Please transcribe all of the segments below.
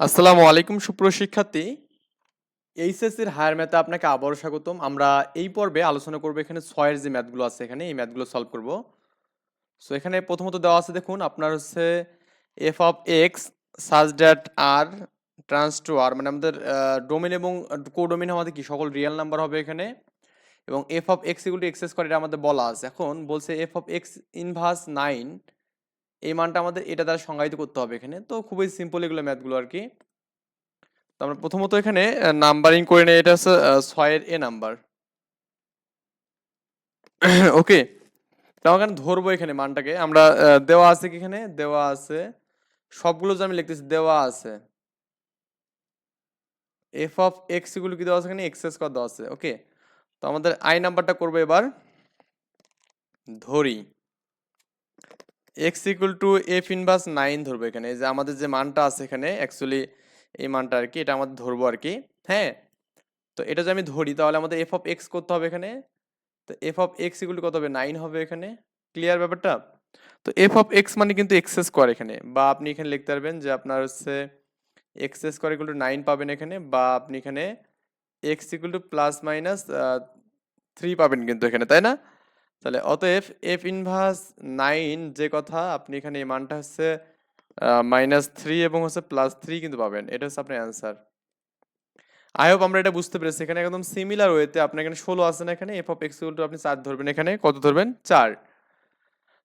আসসালামু আলাইকুম, সুপ্রিয় শিক্ষার্থী। এইচএসসির হায়ার ম্যাথে আপনাকে আবারও স্বাগতম। আমরা এই পর্বে আলোচনা করব এখানে ছয়ের যে ম্যাথগুলো আছে এখানে, এই ম্যাথগুলো সলভ করব। সো এখানে প্রথমত দেওয়া আছে, দেখুন, আপনার হচ্ছে F of X such that R trans to R মানে আমাদের ডোমেন এবং কোডোমেন আমাদের কি? সকল রিয়েল নাম্বার হবে এখানে। এবং এফ অফ এক্স এগুলো এক্সেস করে এটা আমাদের বলা আছে। এখন বলছে F of X inverse nine এই মানটা আমাদের, এটা দ্বারা সংজ্ঞায়িত করতে হবে এখানে। তো খুবই সিম্পল এগুলো ম্যাথগুলো আর কি। তো আমরা প্রথমত এখানে নাম্বারিং করে নেই, এটা হচ্ছে ছয়ের এ নাম্বার ওকে তো আমরা ধরবো এখানে মানটাকে। আমরা দেওয়া আছে কি এখানে? দেওয়া আছে। সবগুলো যে আমি লিখতেছি, দেওয়া আছে। এফ অফ এক্সগুলো কি দেওয়া আছে এখানে? এক্সেস করা দেওয়া আছে। ওকে তো আমাদের আই নাম্বারটা করব এবার। ধরি। X equal to F inverse nine ধরবো এখানে। যে আমাদের যে মানটা আছে এখানে অ্যাকচুয়ালি এই মানটা আর কি, এটা আমাদের ধরবো আর কি হ্যাঁ? তো এটা যদি আমি ধরি, তাহলে আমাদের এফ অফ এক্স করতে হবে এখানে। তো এফ অফ এক্স ইকুয়াল কত হবে? নাইন হবে এখানে। ক্লিয়ার ব্যাপারটা? তো এফ অফ এক্স মানে কিন্তু এক্সেস করে এখানে। বা আপনি এখানে লিখতে পারবেন যে আপনার হচ্ছে এক্সেস করে ইকুয়াল টু নাইন পাবেন এখানে, বা আপনি এখানে X equal to plus minus three পাবেন কিন্তু এখানে, তাই না? তাহলে অতএব এফ ইনভার্স নাইন যে কথা, আপনি এখানে এই মানটা হচ্ছে মাইনাস থ্রি এবং হচ্ছে প্লাস থ্রি কিন্তু পাবেন। এটা হচ্ছে আপনার অ্যান্সার আই হোপ আমরা এটা বুঝতে পেরেছি। এখানে একদম সিমিলার ওয়েতে আপনার এখানে ষোলো আছে না এখানে? এফ অফ এক্স টু আপনি চার ধরবেন। এখানে কত ধরবেন? চার।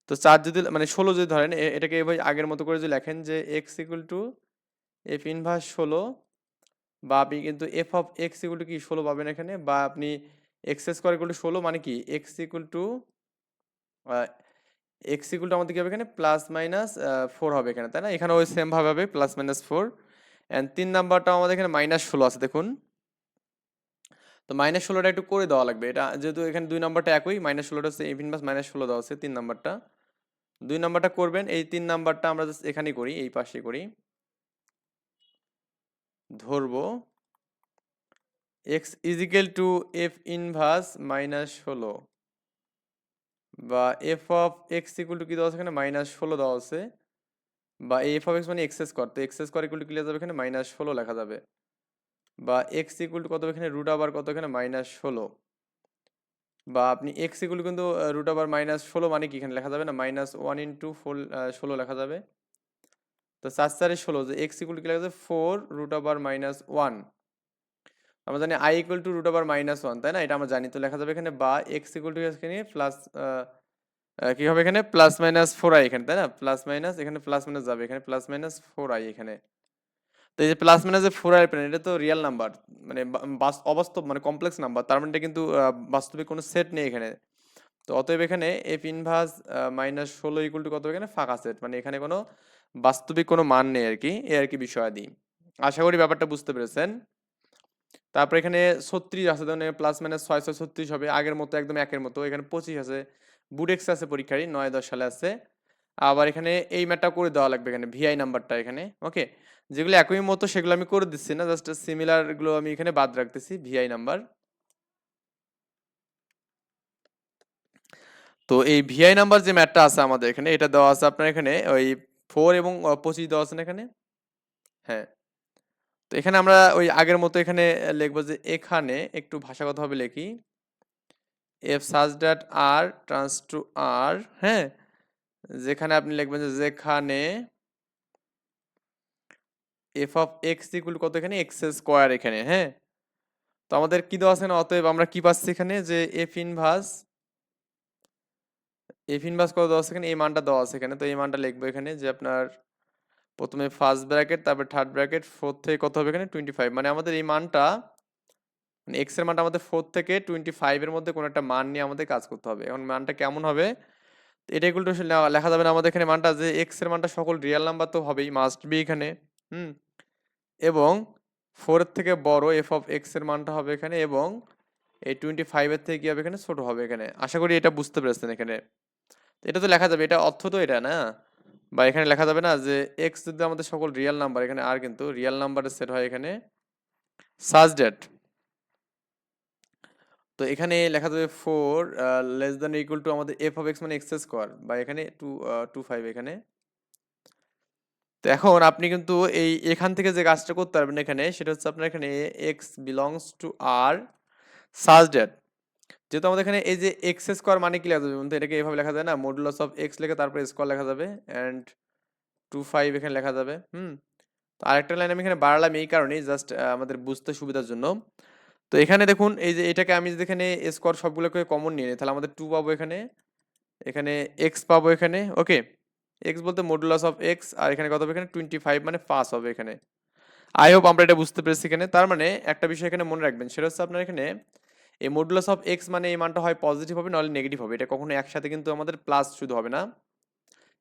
তো চার যদি মানে ষোলো যদি ধরেন এটাকে এভাবে আগের মতো করে যদি লেখেন যে X equal to F inverse ষোলো, বা আপনি কিন্তু F of X equal to কি? ষোলো পাবেন এখানে, বা আপনি এক্স স্কোয়ার ইকুয়াল টু ষোলো মানে কি? X equal to X equal to আমাদের কি হবে এখানে? প্লাস মাইনাস ফোর হবে এখানে, তাই না? এখানে ওই সেম ভাবে হবে প্লাস মাইনাস ফোর অ্যান্ড তিন নাম্বারটা আমাদের এখানে মাইনাস ষোলো আছে, দেখুন। তো মাইনাস ষোলোটা একটু করে দেওয়া লাগবে। এটা যেহেতু এখানে দুই নাম্বারটা একই মাইনাস ষোলোটা হচ্ছে এফ ইনভার্স মাইনাস ষোলো দেওয়া আছে তিন নাম্বারটা। দুই নাম্বারটা করবেন, এই তিন নাম্বারটা আমরা জাস্ট এখানেই করি, এই পাশে করি। ধরবো। X equal to F inverse minus ষোলো। বা F of X equal to কি দেওয়া আছে এখানে? মাইনাস ষোলো দেওয়া আছে। বা এফ অফ এক্স মানে এক্সেস কর তো এক্সেস কর ইকুয়াল টু কি যাবে এখানে? মাইনাস ষোলো লেখা যাবে। বা এক্স ইকুয়াল টু কত এখানে? রুট আবার কত এখানে? মাইনাস ষোলো। বা আপনি এক্স ইকুয়াল কিন্তু রুট আবার মাইনাস ষোলো মানে কি? এখানে লেখা যাবে না? মাইনাস ওয়ান ইন্টু ফোর ষোলো লেখা যাবে। তো চার চারে ষোলো, যে এক্স ইকুয়াল কি লেখা যাবে? ফোর রুট আবার মাইনাস ওয়ান আমরা জানি আই ইকুয়াল টু রুট আবার মাইনাস ওয়ান তাই না? এটা আমরা জানি। তো লেখা যাবে এখানে বা এক্স ইকুয়াল টু এখানে? প্লাস কি হবে এখানে? প্লাস মাইনাস ফোর আই এখানে, তাই না? প্লাস মাইনাস এখানে প্লাস মাইনাস যাবে। এখানে প্লাস মাইনাস ফোর আই এখানে। তো এই যে প্লাস মাইনাস যে ফোর আই পেলেন এটা তো রিয়েল নাম্বার মানে অবাস্তব মানে কমপ্লেক্স নাম্বার তার মানে কিন্তু বাস্তবিক কোনো সেট নেই এখানে। তো অতএব এখানে এফ ইনভার্স মাইনাস ষোলো ইকুয়াল টু কত এখানে? ফাঁকা সেট মানে এখানে কোনো বাস্তবিক কোনো মান নেই আর কি। এই আর কি বিষয়াদি। আশা করি ব্যাপারটা বুঝতে পেরেছেন। তারপর এখানে ছত্রিশ আছে ধরেন প্লাস মাইনাস ছয় ছয় ছত্রিশ হবে, আগের মতো, একদম একের মতো। এখানে পঁচিশ আছে বুডেক্স আছে পরীক্ষারই, নয়, দশ সালে আছে। আবার এখানে এই ম্যাটটা করে দেওয়া লাগবে এখানে ভিআই নাম্বারটা এখানে ওকে যেগুলো একই মতো, সেগুলো আমি করে দিচ্ছি না জাস্ট সিমিলারগুলো আমি এখানে বাদ রাখতেছি ভিআই নাম্বার তো এই ভিআই নাম্বার যে ম্যাটটা আছে আমাদের এখানে, এটা দেওয়া আছে আপনার এখানে, ওই ফোর এবং পঁচিশ দেওয়া আছে না এখানে? হ্যাঁ। তো এখানে আমরা ওই আগের মতো এখানে লিখব যে এখানে একটু ভাষাগতভাবে লিখি। F such that R trans to R হ্যাঁ? যেখানে আপনি লিখবেন যে যেখানে এফ অফ এক্স ইকুয়াল কত এখানে? এক্স স্কোয়ার এখানে হ্যাঁ? তো আমাদের কি দেওয়া আছে না? অতএব আমরা কি পাচ্ছি এখানে? যে এফ ইনভার্স এফ ইনভার্স কত দেওয়া আছে এখানে? এই মানটা দেওয়া আছে এখানে। তো এই মানটা লিখব এখানে যে আপনার প্রথমে ফার্স্ট ব্র্যাকেট তারপর থার্ড ব্র্যাকেট ফোর্থ থেকে কত হবে এখানে? টোয়েন্টি ফাইভ মানে আমাদের এই মানটা মানে এক্সের মানটা আমাদের ফোর থেকে টোয়েন্টি ফাইভের মধ্যে কোনো একটা মান নিয়ে আমাদের কাজ করতে হবে। এখন মানটা কেমন হবে? এটা এগুলো লেখা যাবে না আমাদের এখানে মানটা যে এক্সের মানটা সকল রিয়েল নাম্বার তো হবেই মাস্ট বি এখানে। হুম? এবং ফোরের থেকে বড় এফ অফ এক্সের মানটা হবে এখানে এবং এই টোয়েন্টি ফাইভের থেকে কি হবে এখানে? ছোট হবে এখানে। আশা করি এটা বুঝতে পেরেছেন এখানে। এটা তো লেখা যাবে, এটা অর্থ তো এটা, না? বা এখানে লেখা যাবে না যে এক্স যদি আমাদের সকল রিয়েল নাম্বার এখানে আর কিন্তু রিয়েল নাম্বারের সেট হয় এখানে সাজ ডেট তো এখানে লেখা যাবে four less than equal to আমাদের এফ অফ এক্স মানে এক্স স্কোয়ার বা এখানে টু টু ফাইভ এখানে। তো এখন আপনি কিন্তু এই এখান থেকে যে কাজটা করতে পারবেন এখানে, সেটা হচ্ছে আপনার এখানে এক্স বিলংস টু আর সাজ ডেট যেহেতু আমাদের এখানে এই যে এক্স স্কোয়ার মানে কি লেখা যাবে? এটাকে এভাবে লেখা যায় না? মডুলাস অফ এক্স লেখে তারপরে স্কোয়ার লেখা যাবে অ্যান্ড টু ফাইভ এখানে লেখা যাবে, হুম? তো আরেকটা লাইন আমি এখানে বাড়ালাম এই কারণেই জাস্ট আমাদের বুঝতে সুবিধার জন্য। তো এখানে দেখুন, এই যে এটাকে আমি যদি এখানে স্কোয়ার সবগুলোকে কমন নিয়ে নিই, তাহলে আমাদের টু পাবো এখানে এখানে এক্স পাবো এখানে ওকে এক্স বলতে মডুলাস অফ এক্স আর এখানে কত হবে? এখানে টোয়েন্টি ফাইভ মানে পাস হবে এখানে। আই হোপ আমরা এটা বুঝতে পেরেছি এখানে। তার মানে একটা বিষয় এখানে মনে রাখবেন, সেটা হচ্ছে আপনার এখানে এই মডুলাস অফ এক্স মানে এই মানটা হয় পজিটিভ হবে, নাহলে নেগেটিভ হবে। এটা কখনো একসাথে কিন্তু আমাদের প্লাস শুধু হবে না।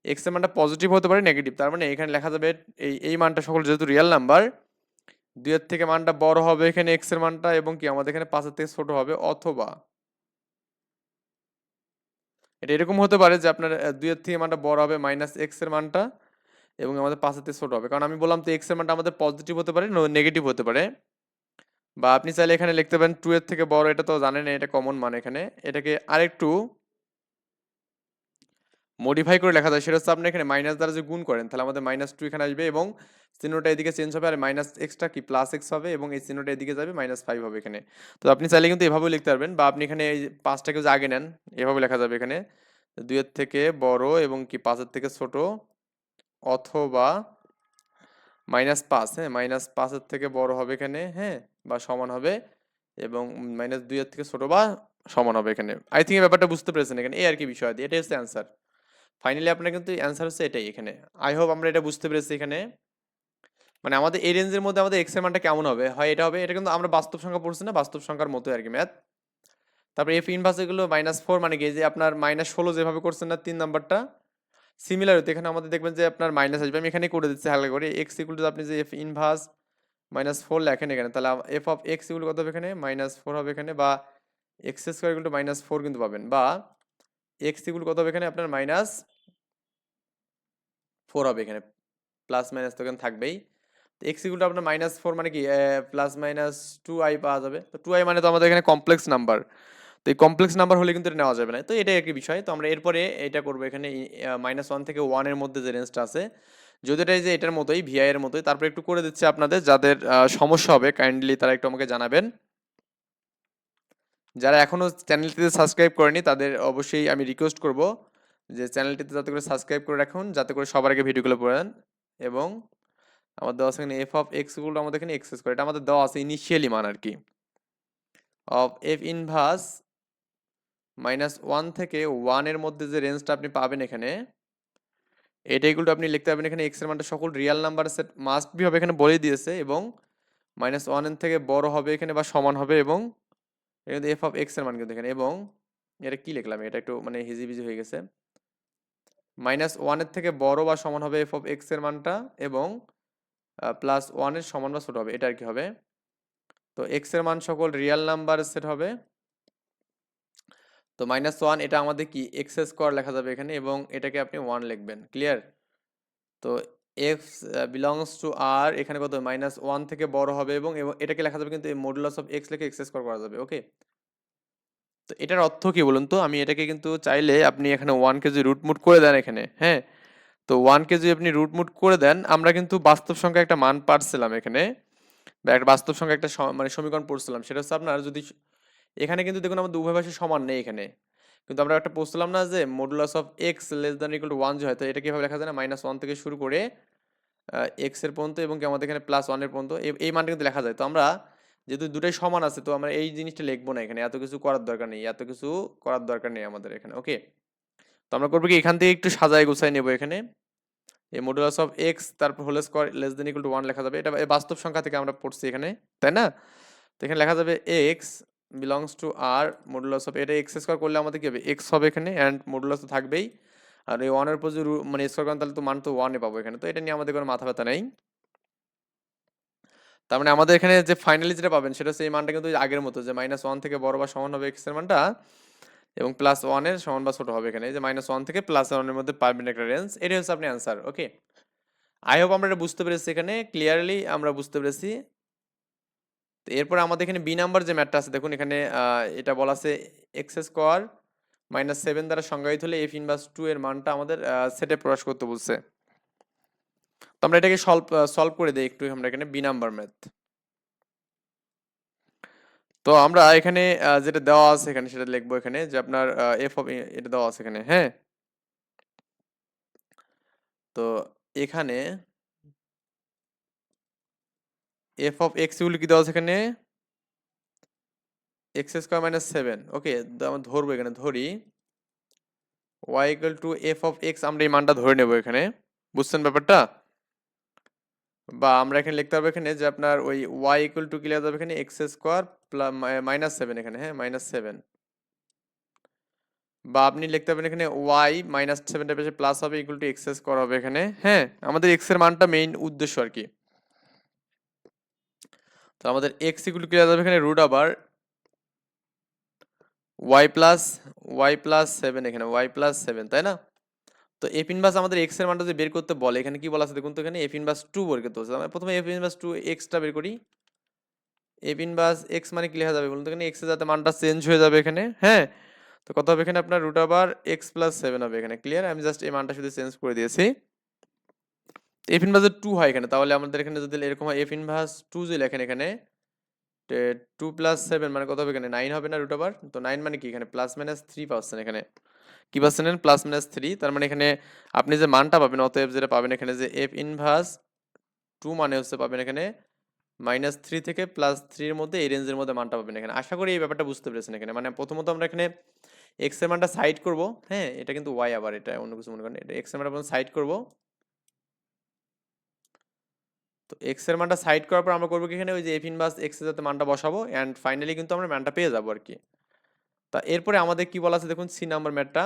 এক্সের মানটা পজিটিভ হতে পারে নেগেটিভ তার মানে এখানে লেখা যাবে এই এই মানটা সকল যেহেতু রিয়েল নাম্বার দুইয়ের থেকে মানটা বড় হবে এখানে এক্সের মানটা এবং কি আমাদের এখানে পাঁচের থেকে ছোট হবে, অথবা এটা এরকম হতে পারে যে আপনার দুইয়ের থেকে মানটা বড় হবে মাইনাস এক্সের মানটা এবং আমাদের পাঁচের থেকে ছোট হবে। কারণ আমি বললাম তো এক্সের মানটা আমাদের পজিটিভ হতে পারে নেগেটিভ হতে পারে। বা আপনি চাইলে এখানে লিখতে পারেন টু এর থেকে বড়, এটা তো জানেন এটা কমন মান এখানে। এটাকে আরেকটু মডিফাই করে লেখা যায়। সেটা হচ্ছে আপনি এখানে মাইনাস দ্বারা যে গুণ করেন, তাহলে আমাদের মাইনাস টু এখানে আসবে এবং চিহ্নটা এদিকে চেঞ্জ হবে আর মাইনাস এক্সটা কি? প্লাস এক্স হবে এবং এই চিহ্নটা এদিকে যাবে মাইনাস ফাইভ হবে এখানে। তো আপনি চাইলে কিন্তু এভাবেও লিখতে পারবেন বা আপনি এখানে এই পাঁচটাকে যে আগে নেন, এভাবে লেখা যাবে এখানে। দুইয়ের থেকে বড় এবং কি পাঁচের থেকে ছোট অথবা মাইনাস পাঁচ হ্যাঁ মাইনাস পাঁচের থেকে বড় হবে এখানে হ্যাঁ। বা সমান হবে এবং মাইনাস দুই দুইয়ের থেকে ছোট বা সমান হবে এখানে। আই থিঙ্ক ব্যাপারটা বুঝতে পেরেছেন এখানে। এই আর কি বিষয়। এটাই হচ্ছে অ্যান্সার ফাইনালি আপনার কিন্তু অ্যান্সার হচ্ছে এটাই এখানে। আই হোপ আমরা এটা বুঝতে পেরেছি এখানে। মানে আমাদের এই রেঞ্জের মধ্যে আমাদের এক্সের মানটা কেমন হবে? হয় এটা হবে? এটা কিন্তু আমরা বাস্তব সংখ্যা পড়ছি না, বাস্তব সংখ্যার মতো আর কি ম্যাথ তারপরে এফ ইনভার্স এগুলো মাইনাস ফোর মানে কি? যে আপনার মাইনাস ষোলো যেভাবে করছেন না তিন নাম্বারটা সিমিলার হতে এখানে আমাদের দেখবেন যে আপনার মাইনাস আসবে। আমি এখানে করে দিচ্ছি হালকা করে। এক্স ইকুয়াল টু আপনি যে এফ ইনভার্স মাইনাস ফোর লেখেন এখানে। তাহলে এফ অফ এক্স ইকুয়াল কত হবে এখানে? মাইনাস ফোর হবে এখানে বা X square equal minus four কিন্তু পাবেন। বা এক্স ইকুয়াল কত হবে এখানে? আপনার মাইনাস ফোর হবে এখানে। প্লাস মাইনাস তো এখানে থাকবেই। তো এক্স ইকুয়াল আপনার মাইনাস ফোর মানে কি? প্লাস মাইনাস টু আই পাওয়া যাবে। তো টু আই মানে তো আমাদের এখানে কমপ্লেক্স নাম্বার তো এই কমপ্লেক্স নাম্বার হলে কিন্তু এটা নেওয়া যাবে না। তো এটাই একটি বিষয়। তো আমরা এরপরে এটা করব এখানে মাইনাস ওয়ান থেকে ওয়ানের মধ্যে যে রেঞ্জটা আছে যদি এটা যে এটার মতোই ভিআই এর মতোই, তারপরে একটু করে দিচ্ছি আপনাদের, যাদের সমস্যা হবে কাইন্ডলি তারা একটু আমাকে জানাবেন। যারা এখনও চ্যানেলটিতে সাবস্ক্রাইব করেনি, তাদের অবশ্যই আমি রিকোয়েস্ট করব যে চ্যানেলটিতে যাতে করে সাবস্ক্রাইব করে রাখুন, যাতে করে সবার আগে ভিডিওগুলো পড়েন এবং আমার দেওয়া আছে এখানে এফ অফ এক্সগুলো আমাদের এখানে এক্সেস করে। এটা আমাদের দেওয়া আছে ইনিশিয়ালি মান আর কি। Of f inverse minus one থেকে ওয়ানের মধ্যে যে রেঞ্জটা আপনি পাবেন এখানে এটা এগুলো আপনি লিখতে পারবেন। এখানে এক্সের মানটা সকল real number set must be হবে এখানে বলে দিয়েছে এবং মাইনাস ওয়ানের থেকে বড় হবে এখানে বা সমান হবে এবং এটা এফ অফ এক্সের মান কিন্তু এখানে এবং এটা কি লিখলাম? এটা একটু মানে হিজিবিজি হয়ে গেছে। মাইনাস ওয়ানের থেকে বড় বা সমান হবে এফ অফ এক্সের মানটা এবং প্লাস ওয়ানের সমান বা ছোট হবে। এটা আর কি হবে? তো এক্সের মান সকল রিয়েল নাম্বার সেট হবে। তো মাইনাস ওয়ান এটা আমাদের কি? এক্স স্কোয়ার লেখা যাবে এখানে এবং এটাকে আপনি ওয়ান লিখবেন। ক্লিয়ার তো এক্স বিলংস টু আর এখানে কত? মাইনাস ওয়ান থেকে বড় হবে এবং এটাকে লেখা যাবে কিন্তু মডুলাস অফ এক্স লিখে এক্স স্কোয়ার করা যাবে ওকে তো এটার অর্থ কি বলুন তো? আমি এটাকে কিন্তু চাইলে আপনি এখানে ওয়ান কেজি রুট মুট করে দেন এখানে হ্যাঁ? তো ওয়ান কেজি আপনি রুট মুট করে দেন, আমরা কিন্তু বাস্তব সংখ্যা একটা মান পারছিলাম এখানে, বা একটা বাস্তব সংখ্যা একটা মানে সমীকরণ পড়ছিলাম। সেটা হচ্ছে আপনার যদি এখানে কিন্তু দেখুন আমাদের উভয় পাশে সমান নেই এখানে। কিন্তু আমরা একটা পড়ছিলাম না যে modulus of x less than equal to one যে হয়, তো এটা কীভাবে লেখা যায় না মাইনাস ওয়ান থেকে শুরু করে এক্সের পর্যন্ত এবং কি আমাদের এখানে প্লাস ওয়ানের পর্যন্ত এই- মানটা কিন্তু লেখা যায়। তো আমরা যেহেতু দুটাই সমান আছে, তো আমরা এই জিনিসটা লিখব না এখানে, এত কিছু করার দরকার নেই, এত কিছু করার দরকার নেই আমাদের এখানে ওকে তো আমরা করব কি, এখান থেকে একটু সাজায় গুছাই নেব এখানে। এই মডুলাস অফ এক্স তারপর whole square less than equal to one লেখা যাবে। এটা বাস্তব সংখ্যা থেকে আমরা পড়ছি এখানে, তাই না? তো এখানে লেখা যাবে x belongs to R modulus of এটা এক্স স্কোয়ার করলে আমাদের কি হবে? এক্স হবে এখানে অ্যান্ড মডুলাস তো থাকবেই। আর এই ওয়ানের উপর যদি মানে স্কোয়ার করেন তাহলে তো মান তো ওয়ানে পাবো এখানে। তো এটা নিয়ে আমাদের কোনো মাথা ব্যথা নেই। তার মানে আমাদের এখানে যে ফাইনালি যেটা পাবেন, সেটা এই মানটা কিন্তু আগের মতো, যে মাইনাস ওয়ান থেকে বড় বা সমান হবে এক্সের মানটা, এবং প্লাস ওয়ানের সমান বা ছোট হবে এখানে। যে মাইনাস ওয়ান থেকে প্লাস ওয়ানের মধ্যে পাবেন একটা রেঞ্জ এটাই হচ্ছে আপনি অ্যান্সার ওকে আই হোপ আমরা এটা বুঝতে পেরেছি এখানে। ক্লিয়ারলি আমরা বুঝতে পেরেছি। তো এরপর আমাদের এখানে বি নাম্বার যে ম্যাটটা আছে, দেখুন এখানে এটা বলা আছে এক্স স্কোয়ার মাইনাস সেভেন দ্বারা সংজ্ঞায়িত হলে এফ ইনভার্স টু এর মানটা আমাদের সেটে প্রকাশ করতে বলছে। তো আমরা এটাকে সলভ সলভ করে দিই একটু, আমরা এখানে বি নাম্বার ম্যাথ তো আমরা এখানে যেটা দেওয়া আছে এখানে, সেটা লিখব এখানে যে আপনার এফ অফ এটা দেওয়া আছে এখানে হ্যাঁ? তো এখানে এফ অফ এক্সগুলো কি দেওয়া আছে এখানে? X square minus seven okay আমরা ধরবো এখানে, ধরি। Y equal to f of x আমরা এই মানটা ধরে নেব এখানে। বুঝছেন ব্যাপারটা? বা আমরা এখানে লিখতে হবে এখানে যে আপনার ওই ওয়াই ইকুয়াল টু কি লেখা যাবে এখানে? এক্স স্কোয়ার মাইনাস সেভেন এখানে হ্যাঁ? মাইনাস সেভেন বা আপনি লিখতে পারেন এখানে ওয়াই মাইনাস সেভেনটা পেছে প্লাস হবে ইকুয়াল টু এক্স স্কোয়ার হবে এখানে হ্যাঁ? আমাদের এক্সের মানটা মেইন উদ্দেশ্য আর কি। তো আমাদের এক্স ইকুয়াল লেখা যাবে এখানে রুট আবার y plus y plus seven এখানে ওয়াই প্লাস সেভেন তাই না? তো এফ ইনভার্স আমাদের এক্সের মানটা যদি বের করতে বলে, এখানে কি বলা আছে দেখুন তো এখানে? এফ ইনভার্স টু বের করতে বলছে আমরা প্রথমে এফ ইনভার্স টু এক্সটা বের করি। এফ ইনভার্স এক্স মানে কি লেখা যাবে বলুন তো এখানে? এক্সের যাতে মানটা চেঞ্জ হয়ে যাবে এখানে হ্যাঁ? তো কত হবে এখানে আপনার রুট আবার এক্স প্লাস সেভেন হবে এখানে ক্লিয়ার আমি জাস্ট এই মানটা শুধু চেঞ্জ করে দিয়েছি। এফ ইনভার্স টু হয় এখানে। তাহলে আমাদের এখানে যদি এরকম হয় এফ ইনভার্স টু যদি লেখেন এখানে টু প্লাস সেভেন মানে কত হবে এখানে? নাইন হবে না রুট আবার তো নাইন মানে কি এখানে? প্লাস মাইনাস থ্রি পাচ্ছেন এখানে। কি পাচ্ছেন প্লাস মাইনাস থ্রি তার মানে এখানে আপনি যে মানটা পাবেন, অতএব যেটা পাবেন এখানে যে এফ ইনভার্স টু মানে হচ্ছে পাবেন এখানে মাইনাস থ্রি থেকে প্লাস থ্রির মধ্যে, এই রেঞ্জের মধ্যে মানটা পাবেন এখানে। আশা করি এই ব্যাপারটা বুঝতে পেরেছেন এখানে। মানে প্রথমত আমরা এখানে এক্সের মানটা সাইড করব হ্যাঁ? এটা কিন্তু ওয়াই আবার, এটা অন্য কিছু মনে করেন। এটা এক্সের মানটা সাইড করব। তো এক্সের মানটা সাইড করার পর আমরা করব কি এখানে? ওই যে এফ ইনভার্স এক্সের যাতে মানটা বসাবো অ্যান্ড ফাইনালি কিন্তু আমরা মানটা পেয়ে যাব আর কি তা এরপরে আমাদের কি বলা আছে? দেখুন সি নাম্বার ম্যাটটা।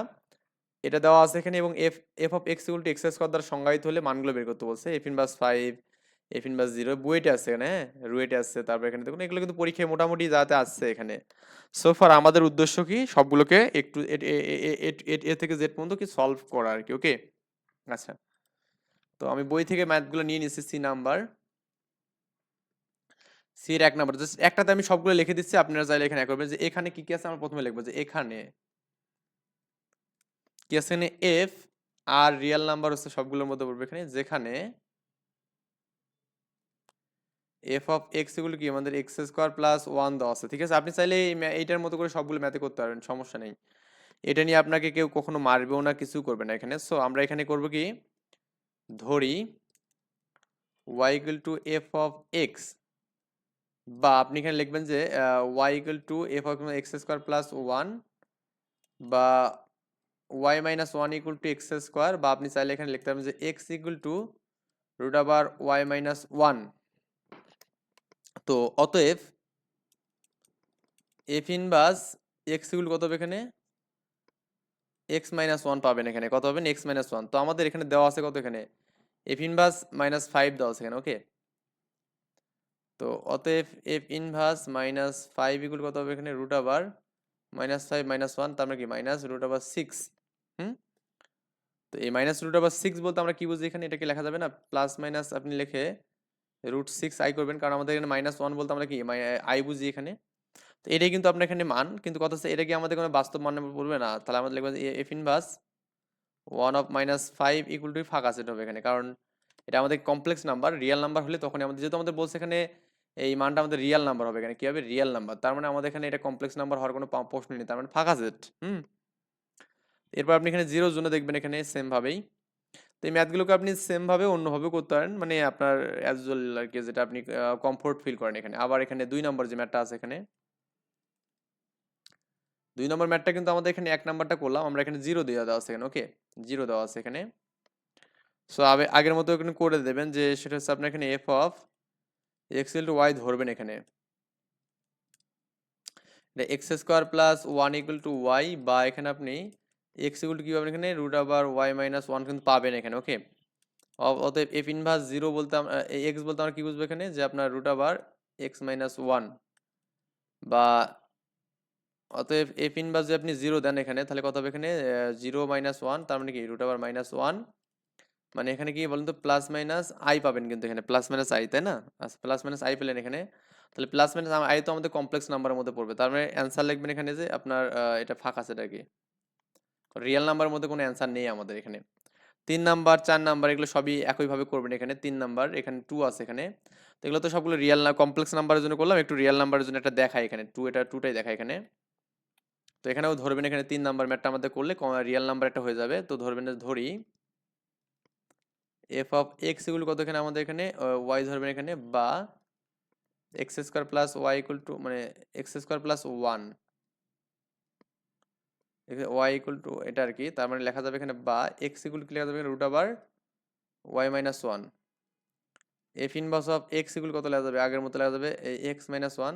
এটা দেওয়া আছে এখানে এবং f f of x equal to x square দ্বারা সংজ্ঞায়িত হলে মানগুলো বের করতে বলছে। F inverse five f inverse zero বুয়েটে আছে এখানে হ্যাঁ? রুয়েটে আছে, তারপর এখানে দেখুন, এগুলো কিন্তু পরীক্ষায় মোটামুটি যাতে আসছে এখানে। সো ফার আমাদের উদ্দেশ্য কি? সবগুলোকে একটু এ থেকে জেড পর্যন্ত কি সলভ করা আর কি ওকে আচ্ছা। তো আমি বই থেকে ম্যাথগুলো নিয়ে নিচ্ছি সি নাম্বার সি এর এক নাম্বার। জাস্ট একটাতে আমি সবগুলো লিখে দিচ্ছি, আপনারা চাইলে এখানে করবেন যে, এখানে কি কি আছে? আমরা প্রথমে লিখব যে, এখানে কি আছে এখানে? এফ আর রিয়েল নাম্বার হচ্ছে সবগুলোর মধ্যে পড়বে এখানে, যেখানে এফ অফ এক্স এগুলো কি? আমাদের এক্স স্কোয়ার প্লাস ওয়ান দেওয়া আছে, ঠিক আছে? আপনি চাইলে এইটার মতো করে সবগুলো ম্যাথে করতে পারবেন সমস্যা নেই। এটা নিয়ে আপনাকে কেউ কখনো মারবেও না কিছু করবে না এখানে। সো আমরা এখানে করব কি? ধরি y equal to f of x বা আপনি এখানে লিখবেন যে y equal to f x square plus one বা y minus one equal to x square বা আপনি চাইলে এখানে লিখতে পারেন যে এক্স ইকুয়াল টু রুট আবার ওয়াই মাইনাস ওয়ান তো অতএব এফ ইনভার্স এক্স ইকুয়াল কত হবে এখানে? এক্স মাইনাস ওয়ান পাবেন এখানে। কত পাবেন? এক্স মাইনাস ওয়ান তো আমাদের এখানে দেওয়া আছে কত এখানে? এফ ইনভার্স মাইনাস ফাইভ দেওয়া আছে এখানে ওকে তো অতএব f inverse minus five equal কত হবে এখানে? রুট আবার মাইনাস ফাইভ মাইনাস ওয়ান তার মানে কি? মাইনাস রুট আবার সিক্স হুম? তো এই মাইনাস রুট আবার সিক্স বলতে আমরা কি বুঝি এখানে? এটা কি লেখা যাবে না? প্লাস মাইনাস আপনি লিখে রুট সিক্স আই করবেন, কারণ আমাদের এখানে মাইনাস ওয়ান বলতে আমরা কি? আই বুঝি এখানে। তো এটাই কিন্তু আপনার এখানে মান, কিন্তু কথা হচ্ছে এটা কি আমাদের কোনো বাস্তব মান বলবে না। তাহলে আমাদের লিখবে f inverse one of minus five equal to ফাঁকা সেট হবে এখানে। কারণ এটা আমাদের কমপ্লেক্স নাম্বার রিয়েল নাম্বার হলে তখনই আমাদের যেহেতু আমাদের বলছে এখানে এই মানটা আমাদের রিয়েল নাম্বার হবে এখানে। কি হবে রিয়েল নাম্বার তার মানে আমাদের এখানে এটা কমপ্লেক্স নাম্বার হওয়ার কোনো প্রশ্ন নেই, তার মানে ফাঁকা সেট হুম? এরপর আপনি এখানে জিরোর জন্য দেখবেন এখানে সেম ভাবেই। তো এই ম্যাথগুলোকে আপনি সেম ভাবে অন্যভাবে করতে পারেন মানে আপনার অ্যাজ ওয়েল আর কি, যেটা আপনি কমফোর্ট ফিল করেন এখানে। আবার এখানে দুই নম্বর যে ম্যাথটা আছে এখানে, দুই নম্বর ম্যাটটা কিন্তু আমাদের এখানে এক নাম্বারটা করলাম, আমরা এখানে জিরো দেওয়া দেওয়া আছে এখানে ওকে জিরো দেওয়া আছে এখানে। সো আগের মতো এখানে করে দেবেন যে সেটা হচ্ছে আপনার এখানে f of x to y ধরবেন এখানে। X square plus one equal to y বা এখানে আপনি এক্স ইকুয়াল টু কী পাবেন এখানে? রুট আবার ওয়াই মাইনাস ওয়ান কিন্তু পাবেন এখানে ওকে অতএব এফ ইনভার্স জিরো বলতে এক্স বলতে আমরা কি বুঝব এখানে? যে আপনার রুট আবার এক্স মাইনাস ওয়ান বা অতএব এফ ইনভার্স যদি আপনি জিরো দেন এখানে, তাহলে কত হবে এখানে? জিরো মাইনাস ওয়ান তার মানে কি? রুট আবার মাইনাস ওয়ান মানে এখানে কি বলুন তো প্লাস মাইনাস আই পাবেন কিন্তু এখানে প্লাস মাইনাস আই তাই না? আচ্ছা প্লাস মাইনাস আই পেলেন এখানে। তাহলে প্লাস মাইনাস আই তো আমাদের কমপ্লেক্স নাম্বারের মধ্যে পড়বে। তার মানে অ্যান্সার লিখবেন এখানে যে আপনার এটা ফাঁকা সেটা কি রিয়েল নাম্বারের মধ্যে কোনো অ্যান্সার নেই আমাদের এখানে। তিন নাম্বার চার নাম্বার এগুলো সবই একইভাবে করবেন এখানে, তিন নাম্বার এখানে টু আছে এখানে। তো এগুলো তো সবগুলো রিয়েল না কমপ্লেক্স নাম্বারের জন্য করলাম, একটু রিয়েল নাম্বারের জন্য একটা দেখায় এখানে। টু এটা টুটাই দেখায় এখানে। তো এখানেও ধরবেন এখানে তিন নাম্বার ম্যাটটা আমাদের করলে রিয়েল নাম্বার একটা হয়ে যাবে। তো ধরবেন, ধরি এফ অফ এক্স এগুলো কত এখানে আমাদের এখানে? ওয়াই ধরবেন এখানে বা x square plus y equal to মানে x square plus one y equal to এটা আর কি, তার মানে লেখা যাবে এখানে বা এক্স ইকুয়াল কি লেখা যাবে রুট আবার y minus one f inverse of x equal কত লেখা যাবে? আগের মতো লেখা যাবে এক্স মাইনাস ওয়ান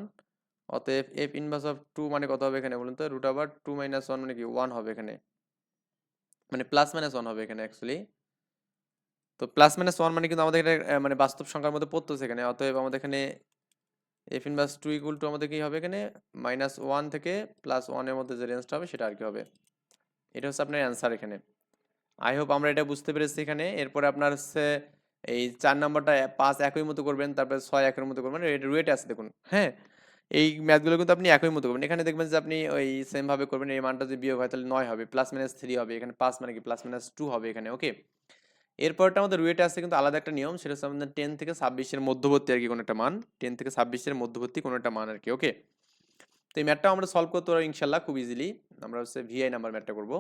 অতএব এফ ইনভার্স অফ টু মানে কত হবে এখানে বলুন তো? রুট আবার টু মাইনাস ওয়ান মানে কি? ওয়ান হবে এখানে। মানে প্লাস মাইনাস ওয়ান হবে এখানে অ্যাকচুয়ালি তো প্লাস মাইনাস ওয়ান মানে কিন্তু আমাদের আহ, মানে বাস্তব সংখ্যার মধ্যে পড়তেছে এখানে। অতএব আমাদের এখানে f inverse two equal to আমাদের কি হবে এখানে? মাইনাস ওয়ান থেকে প্লাস ওয়ানের মধ্যে যে রেঞ্জটা হবে সেটা আর কি হবে। এটা হচ্ছে আপনার অ্যান্সার এখানে। আই হোপ আমরা এটা বুঝতে পেরেছি এখানে। এরপরে আপনার হচ্ছে এই চার নাম্বারটা পাঁচ একই মতো করবেন তারপরে ছয় একের মতো করবেন। এটা রুয়েট আছে দেখুন হ্যাঁ? এই ম্যাথগুলো কিন্তু আপনি একই মতো করবেন। এখানে দেখবেন যে আপনি ওই সেমভাবে করবেন এই মানটা যদি বিয়োগ হয় তাহলে নয় হবে প্লাস মাইনাস থ্রি হবে। এখানে পাঁচ মানে কি? প্লাস মাইনাস টু হবে এখানে ওকে এরপরটা আমাদের রুয়েটে আছে কিন্তু আলাদা একটা নিয়ম, সেটা হচ্ছে আমাদের টেন থেকে ছাব্বিশের মধ্যবর্তী আর কি কোনো একটা মান টেন থেকে ছাব্বিশের মধ্যবর্তী কোনো একটা মান আর কি ওকে তো এই ম্যাটটাও আমরা সলভ করতে পারব ইনশাল্লাহ খুব ইজিলি আমরা হচ্ছে ভিআই নাম্বার ম্যাটটা করব।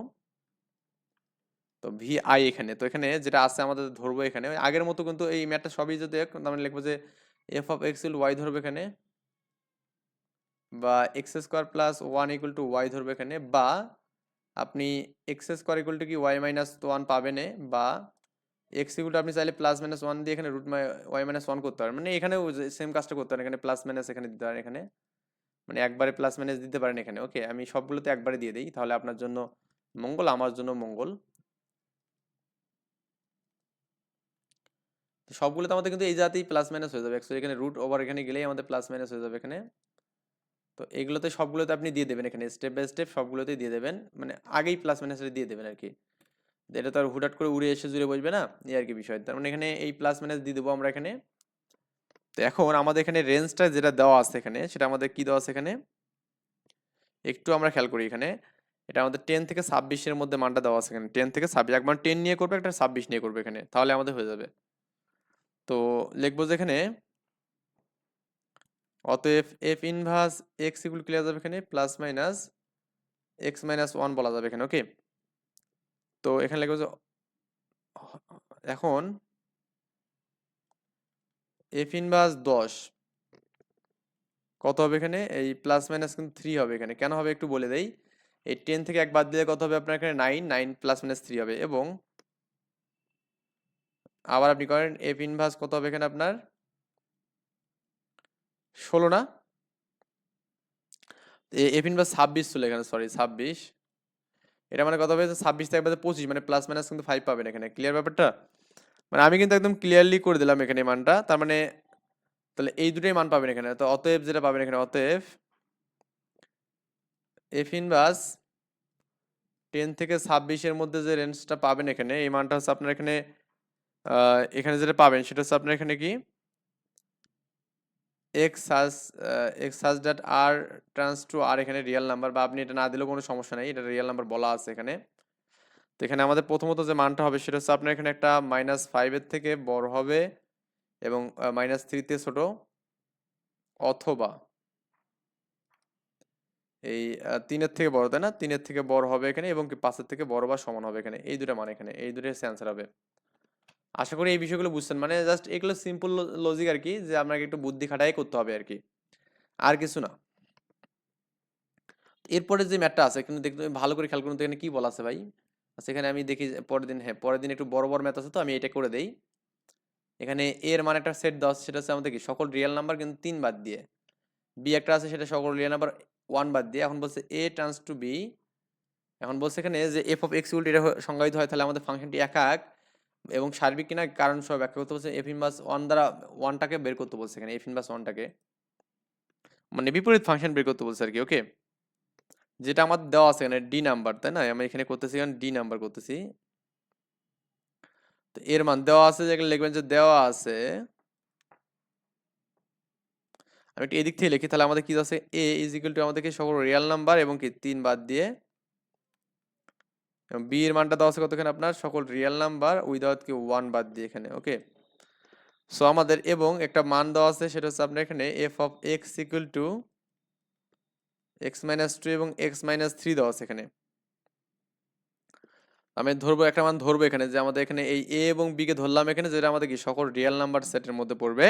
তো ভি আই এখানে, তো এখানে যেটা আছে আমাদের ধরবো এখানে আগের মতো কিন্তু এই ম্যাটটা সবই যদি আমরা লিখব যে এফ অফ এক্স ইল ওয়াই ধরবে এখানে, বা x square plus one equal to y ধরবে এখানে, বা আপনি এক্স স্কোয়ার ইকুয়াল টু কি ওয়াই মাইনাস ওয়ান পাবেনে বা এক্স ইকুয়াল আপনি চাইলে প্লাস মাইনাস ওয়ান দিয়ে এখানে রুট ওয়াই মাইনাস ওয়ান করতে পারেন। মানে এখানেও সেম কাজটা করতে পারেন। এখানে প্লাস মাইনাস এখানে দিতে পারেন এখানে। মানে একবারে প্লাস মাইনাস দিতে পারেন এখানে। ওকে আমি সবগুলোতে একবারে দিয়ে দিই। তাহলে আপনার জন্য মঙ্গল, আমার জন্য মঙ্গল। তো সবগুলোতে আমাদের কিন্তু এই জাতেই প্লাস মাইনাস হয়ে যাবে। অ্যাকচুয়ালি এখানে রুট ওভার এখানে গেলেই আমাদের প্লাস মাইনাস হয়ে যাবে এখানে। তো এগুলোতে সবগুলোতে আপনি দিয়ে দেবেন এখানে। স্টেপ বাই স্টেপ সবগুলোতেই দিয়ে দেবেন। মানে আগেই প্লাস মাইনাসটা দিয়ে দেবেন আর কি। এটা তো আর হুটহাট করে উড়ে এসে জুড়ে বসবে না, এই আর কি বিষয়। তার মানে এখানে এই প্লাস মাইনাস দিয়ে দেবো আমরা এখানে। তো এখন আমাদের এখানে রেঞ্জটা যেটা দেওয়া আছে এখানে, সেটা আমাদের কি দেওয়া আছে এখানে? একটু আমরা খেয়াল করি এখানে। এটা আমাদের টেন থেকে ছাব্বিশের মধ্যে মানটা দেওয়া আছে এখানে। টেন থেকে ছাব্বিশ, একবার টেন নিয়ে করবে, একটা ছাব্বিশ নিয়ে করবে এখানে। তাহলে আমাদের হয়ে যাবে। তো লিখব যে এখানে, অতএব f inverse x equal clear যাবে এখানে plus minus x minus one বলা যাবে এখানে ওকে তো এখানে লিখব যে এখন এফ ইনভার্স দশ। কত হবে এখানে? এই প্লাস মাইনাস কিন্তু থ্রি হবে এখানে। কেন হবে একটু বলে দেই? এই টেন থেকে এক বাদ দিলে কত হবে আপনার এখানে? Nine nine plus minus three হবে এবং আবার আপনি করেন এফ ইনভার্স কত হবে এখানে আপনার? ষোলো না? এফ ইনভার্স ছাব্বিশ চলে এখানে সরি ছাব্বিশ। এটা মানে কত হবে ছাব্বিশ থেকে পঁচিশ মানে প্লাস মাইনাস কিন্তু ফাইভ পাবেন এখানে। ক্লিয়ার ব্যাপারটা? মানে আমি কিন্তু একদম ক্লিয়ারলি করে দিলাম এখানে মানটা। তার মানে তাহলে এই দুটোই মান পাবেন এখানে। তো অতএব যেটা পাবেন এখানে, অতএব এফ ইনভার্স টেন থেকে ছাব্বিশের মধ্যে যে রেঞ্জটা পাবেন এখানে, এই মানটা হচ্ছে আপনার এখানে এখানে যেটা পাবেন, সেটা হচ্ছে আপনার এখানে কি? এক্স সাজ এক্স সাজ ডট আর ট্রান্স টু আর এখানে রিয়েল নাম্বার বা আপনি এটা না দিলেও কোনো সমস্যা নেই, এটা রিয়েল নাম্বার বলা আছে এখানে। তো এখানে আমাদের প্রথমত যে মানটা হবে সেটা হচ্ছে আপনার এখানে একটা মাইনাস ফাইভের থেকে বড় হবে এবং মাইনাস থ্রিতে ছোট অথবা এই তিনের থেকে বড়, তাই না? তিনের থেকে বড় হবে এখানে এবং কি পাঁচের থেকে বড় বা সমান হবে এখানে। এই দুটো মান এখানে। এই দুটো অ্যান্সার হবে। আশা করি এই বিষয়গুলো বুঝছেন। মানে জাস্ট এগুলো সিম্পল লজিক আর কি, যে আপনাকে একটু বুদ্ধি খাটাই করতে হবে আর কি। আর কিছু না। এরপরে যে ম্যাটটা আছে, কিন্তু দেখতে ভালো করে খেয়াল করুন তো এখানে কি বলা আছে ভাই। আচ্ছা এখানে আমি দেখি পরের দিন হ্যাঁ পরের দিন একটু বড় বড় ম্যাথ আছে তো, আমি এটা করে দেই। এখানে এর মানে একটা সেট দেওয়া সেটা হচ্ছে আমাদের কি, সকল রিয়েল নাম্বার কিন্তু তিন বাদ দিয়ে। বি একটা আছে, সেটা সকল রিয়েল নাম্বার ওয়ান বাদ দিয়ে। এখন বলছে এ ট্রান্স টু বি এখন বলছে এখানে যে এফ অফ এক্স এটা সংজ্ঞায়িত হয়, তাহলে আমাদের ফাংশনটি এক এক। এবং সার্বিক কিনা কারণ সহ ব্যাখ্যা করতে বলছে। এফ ইনভার্স ওয়ান দ্বারা ওয়ানটাকে বের করতে বলছে এখানে এফ ইনভার্স ওয়ানটাকে মানে বিপরীত ফাংশন বের করতে বলছে আর কি ওকে যেটা আমার দেওয়া আছে এখানে ডি নাম্বার তাই না? আমি এখানে করতেছি, এখানে ডি নাম্বার করতেছি। তো এর মান দেওয়া আছে যেগুলো লিখবেন যে দেওয়া আছে, আমি একটু এদিক থেকে লিখি, তাহলে আমাদের কি আছে? এ ইজ ইকুয়াল টু আমাদেরকে সকল রিয়াল নাম্বার এবং কি তিন বাদ দিয়ে বি এর মানটা দেওয়া আছে কতখানে আপনার? সকল রিয়েল নাম্বার উইদাউট কি ওয়ান বাদ দিয়ে এখানে ওকে সো আমাদের এবং একটা মান দেওয়া আছে, সেটা হচ্ছে আপনার এখানে f of x equal to x minus two এবং এক্স মাইনাস থ্রি দেওয়া আছে এখানে। আমি ধরবো, একটা মান ধরবো এখানে যে আমাদের এখানে এই এ এবং বি কে ধরলাম এখানে, যেটা আমাদের কি সকল রিয়েল নাম্বার সেটের মধ্যে পড়বে।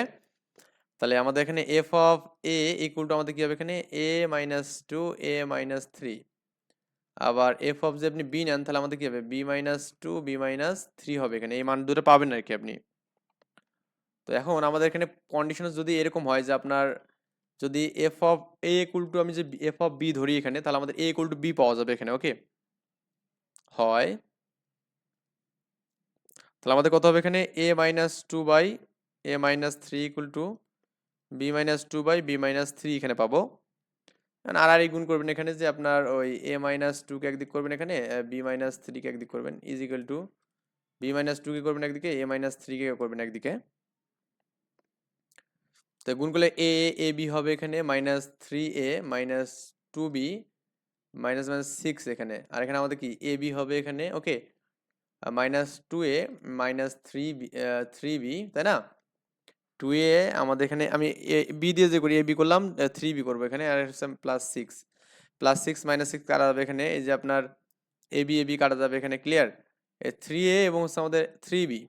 তাহলে আমাদের এখানে f of a equal to আমাদের কি হবে এখানে? A minus two a minus three আবার এফ অফ যে আপনি বি নেন, তাহলে আমাদের কি হবে? B minus two b minus three হবে এখানে। এই মান দুটো পাবেন আর কি আপনি। তো এখন আমাদের এখানে কন্ডিশন যদি এরকম হয় যে আপনার যদি f of a equal to আমি যে এফ অফ বি ধরি এখানে, তাহলে আমাদের এ ইকুয়াল টু বি পাওয়া যাবে এখানে ওকে হয় তাহলে আমাদের কত হবে এখানে? A minus two by a minus three equal to b minus two by b minus three এখানে পাবো। আর আর এই গুণ করবেন এখানে যে আপনার ওই এ মাইনাস টুকে একদিক করবেন এখানে বি মাইনাস থ্রিকে একদিক করবেন ইজ টু বি মাইনাস টুকে করবেন একদিকে এ মাইনাস থ্রিকে করবেন একদিকে। তো গুণ করলে এ এ বি হবে এখানে minus three a minus two b minus minus six এখানে। আর এখানে আমাদের কি এ বি হবে এখানে okay minus two a minus three b three b তাই না? টু এ আমাদের এখানে আমি এ বি দিয়ে যে করি এ বি করলাম থ্রি বি করব এখানে, আর হচ্ছে plus six plus six minus six কাটা যাবে এখানে, এই যে আপনার এ বি এ বি কাটা যাবে এখানে ক্লিয়ার থ্রি এ এবং হচ্ছে আমাদের three b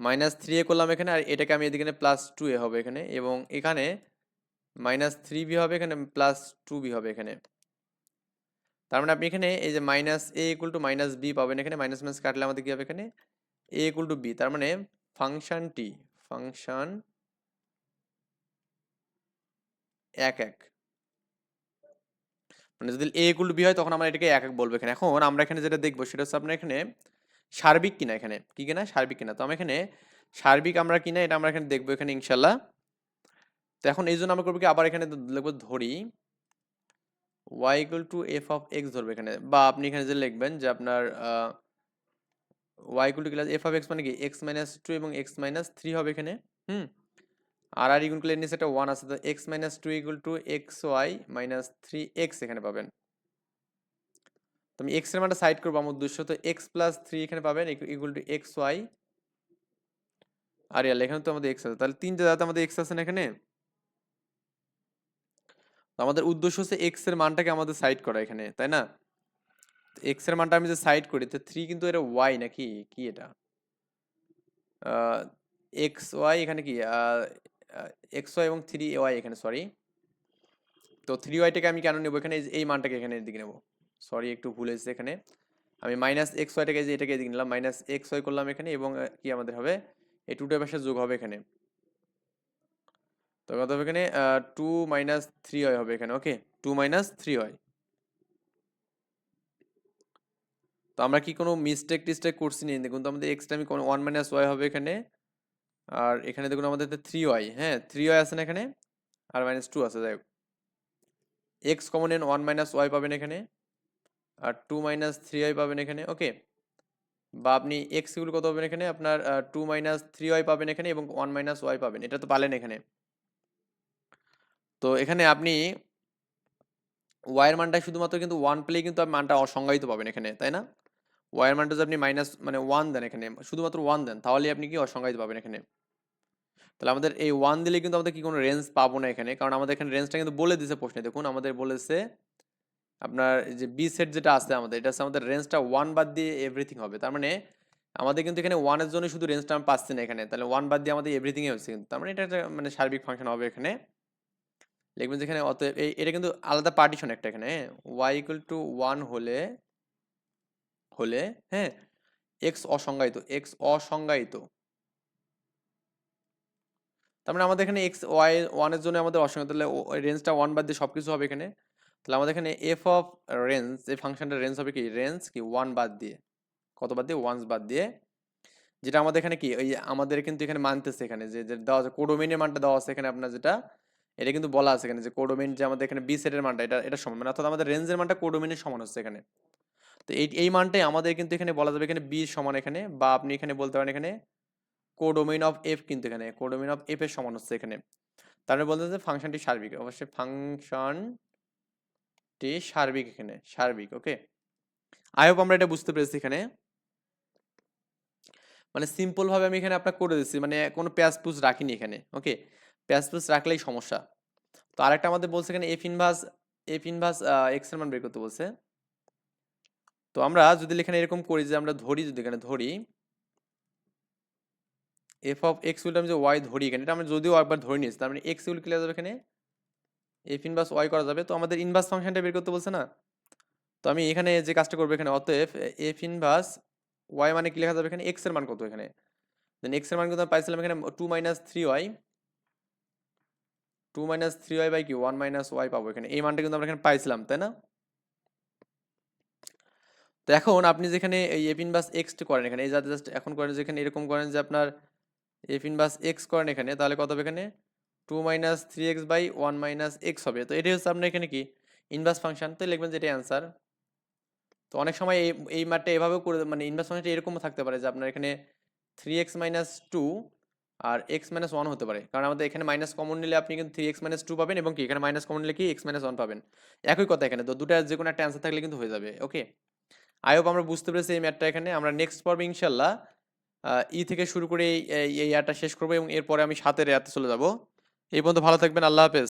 minus three a করলাম এখানে, আর এটাকে আমি এদিকে প্লাস টু এ হবে এখানে, এবং এখানে মাইনাস থ্রি বি হবে এখানে প্লাস টু বি হবে এখানে। তার মানে আপনি এখানে এই যে minus a equal to minus b পাবেন এখানে মাইনাস মাইনাস কাটলে আমাদের কি হবে এখানে? এ ইকুয়াল টু বি তার মানে ফাংশনটি ফাংশন এক এক। মানে যদি এ ইকুয়াল বি হয়, তখন আমরা এটাকে এক এক বলব এখানে। এখন আমরা এখানে যেটা দেখব, সেটা হচ্ছে আপনার এখানে সার্বিক কিনা এখানে। কি কিনা? সার্বিক কিনা। তো আমরা এখানে সার্বিক আমরা কিনা, এটা আমরা এখানে দেখব এখানে ইনশাল্লাহ তো এখন এই জন্য আমরা করব কি, আবার এখানে লিখব ধরি। Y equal to f of x ধরবে এখানে। বা আপনি এখানে যে লিখবেন যে আপনার y to class f of x মানে কি? এক্স মাইনাস টু এবং এক্স মাইনাস থ্রি হবে এখানে, হুম? আর আর ইকুয়াল করলে নিচে একটা ওয়ান আছে, তো x minus two equal to x y minus three x এখানে পাবেন। তো আমি এক্সের মানটা সাইড করব আমার উদ্দেশ্য, তো এক্স প্লাস থ্রি এখানে পাবেন ইকুয়াল টু এক্স ওয়াই আর এখানে তো আমাদের এক্স আছে, তাহলে তিনটে দাঁত আমাদের এক্স আছে না এখানে? আমাদের উদ্দেশ্য হচ্ছে এক্সের মানটাকে আমাদের সাইড করা এখানে, তাই না? এক্সের মানটা আমি যে সাইড করি, তো থ্রি কিন্তু এটা ওয়াই নাকি? কি এটা? এক্স ওয়াই এখানে কি? এক্স ওয়াই এবং থ্রি ওয়াই এখানে সরি তো থ্রি ওয়াইটাকে আমি কেন নেব? এখানে এই মানটাকে এখানে এদিকে নেব। সরি একটু ভুল হয়েছে এখানে। আমি মাইনাস এক্স ওয়াইটাকে যে এটাকে এদিকে নিলাম মাইনাস এক্স ওয়াই করলাম এখানে এবং কি আমাদের হবে? এই টুটা পাশে যোগ হবে এখানে। তো কত হবে এখানে? টু মাইনাস থ্রি ওয়াই হবে এখানে okay two minus three y তো আমরা কি কোনো মিস্টেক টিস্টেক করছি নি? দেখুন তো আমাদের এক্সটা আমি ওয়ান মাইনাস ওয়াই হবে এখানে। আর এখানে দেখুন আমাদের থ্রি ওয়াই হ্যাঁ? থ্রি ওয়াই আছে না এখানে? আর মাইনাস টু আছে, যাই x common N one minus y পাবেন এখানে। আর টু মাইনাস থ্রি ওয়াই পাবেন এখানে ওকে বা আপনি এক্সগুলো কত পাবেন এখানে? আপনার টু মাইনাস থ্রি ওয়াই পাবেন এখানে এবং ওয়ান মাইনাস ওয়াই পাবেন। এটা তো পালেন এখানে। তো এখানে আপনি ওয়াইয়ের মানটা শুধুমাত্র কিন্তু ওয়ান প্লে কিন্তু মানটা অসংজ্ঞায়িত পাবেন এখানে, তাই না? ওয়াইয়ের মানটা যদি আপনি মাইনাস মানে ওয়ান দেন এখানে, শুধুমাত্র ওয়ান দেন তাহলে আপনি কি অসংজ্ঞায়িত পাবেন এখানে? তাহলে আমাদের এই ওয়ান দিলে কিন্তু আমাদের কি কোনো রেঞ্জ পাবো না এখানে, কারণ আমাদের এখানে রেঞ্জটা কিন্তু বলে দিছে প্রশ্নে, দেখুন, আমাদের বলেছে আপনার যে বি সেট যেটা আছে আমাদের, এটা হচ্ছে আমাদের রেঞ্জটা ওয়ান বাদ দিয়ে এভরিথিং হবে, তার মানে আমাদের কিন্তু এখানে ওয়ানের জন্য শুধু রেঞ্জটা আমি পাচ্ছি না এখানে, তাহলে ওয়ান বাদ দিয়ে আমাদের এভরিথিংয়ে হচ্ছে কিন্তু, তার মানে এটা মানে সার্বিক ফাংশন হবে এখানে। লিখবেন যেখানে এই এটা কিন্তু আলাদা পার্টিশন একটা এখানে ওয়াই ইকুয়াল টু ওয়ান হলে হলে হ্যাঁ এক্স অসংজ্ঞায়িত এক্স অসংজ্ঞায়িত। তার মানে আমাদের এখানে এক্স ওয়াই ওয়ানের জন্য আমাদের অসংখ্য তাহলে রেঞ্জটা ওয়ান বাদ দিয়ে সব কিছু হবে এখানে। তাহলে আমাদের এখানে এফ অফ রেঞ্জ এই ফাংশনটার রেঞ্জ হবে কি? রেঞ্জ কি? ওয়ান বাদ দিয়ে। কত বাদ দিয়ে? ওয়ান্স বাদ দিয়ে। যেটা আমাদের এখানে কি? ওই আমাদের কিন্তু এখানে মানতেছে এখানে, যে দেওয়া আছে কোডোমিনের মানটা দেওয়া আছে এখানে আপনার যেটা, এটা কিন্তু বলা আছে এখানে যে কোডোমিন যে আমাদের এখানে বি সেটের মানটা, এটা এটা সমান। মানে অর্থাৎ আমাদের রেঞ্জের মানটা কোডোমিনের সমান হচ্ছে এখানে। তো এই এই মানটাই আমাদের কিন্তু এখানে বলা যাবে এখানে বি সমান এখানে বা আপনি এখানে বলতে পারেন এখানে কোডোমিন অফ এফ কিন্তু এখানে কোডোমিন অফ এফ এর সমান হচ্ছে এখানে। তার মানে বলতে যে ফাংশনটি সার্বিক, অবশ্যই ফাংশনটি সার্বিক এখানে, সার্বিক ওকে আই হোপ আমরা এটা বুঝতে পেরেছি এখানে। মানে সিম্পল ভাবে আমি এখানে আপনার করে দিচ্ছি মানে কোনো প্যাচ পুজ রাখিনি এখানে ওকে প্যাচ পুজ রাখলেই সমস্যা। তো আরেকটা আমাদের বলছে এখানে এফ ইনভার্স এফ ইনভার্স এক্সের মান বের করতে বলছে। তো আমরা যদি এখানে এরকম করি যে আমরা ধরি যদি এখানে ধরি এফ অফ এক্স উইল আমি যে ওয়াই ধরি এখানে, এটা আমরা যদিও একবার ধরে নিয়েছি, তার মানে এক্স উইল কি লেখা যাবে এখানে? এফ ইনভার্স ওয়াই করা যাবে, তো আমাদের ইনভার্স ফাংশনটা বের করতে বলছে না? তো আমি এখানে যে কাজটা করব এখানে, অতএব এফ ইনভার্স ওয়াই মানে কি লেখা যাবে এখানে? এক্সের মান কত এখানে? দেন এক্সের মান কিন্তু পাইছিলাম এখানে two minus three y two minus three y by কি? ওয়ান মাইনাস ওয়াই পাবো এখানে, এই মানটা কিন্তু আমরা এখানে পাইছিলাম, তাই না? তো এখন আপনি যেখানে এই এফ ইনভার্স এক্স করেন এখানে, এই যাতে জাস্ট এখন করেন যেখানে, এরকম করেন যে আপনার এফ ইনভার্স এক্স করেন এখানে, তাহলে কত হবে এখানে? Two minus three x by one minus x হবে। তো এটাই হচ্ছে আপনার এখানে কি? ইনভার্স ফাংশন তো লিখবেন যে এটাই অ্যান্সার তো অনেক সময় এই এই মাঠটা এভাবেও করে মানে ইনভার্স ফাংশনটা এরকমও থাকতে পারে যে আপনার এখানে থ্রি এক্স মাইনাস টু আর এক্স মাইনাস ওয়ান হতে পারে। কারণ আমাদের এখানে মাইনাস কমন নিলে আপনি কিন্তু থ্রি এক্স মাইনাস টু পাবেন এবং কি? এখানে মাইনাস কমন নিলে কি? এক্স মাইনাস ওয়ান পাবেন। একই কথা এখানে। তো দুটা যে কোনো একটা অ্যান্সার থাকলে কিন্তু হয়ে যাবে। ওকে আই হোপ আমরা বুঝতে পেরেছি এই ম্যাটটা এখানে। আমরা নেক্সট পর্বে ইনশাল্লাহ ই থেকে শুরু করে এই এই শেষ করব এবং এরপরে আমি সাতের ইয়াতে চলে যাব। এই পর্যন্ত ভালো থাকবেন, আল্লাহ হাফেজ।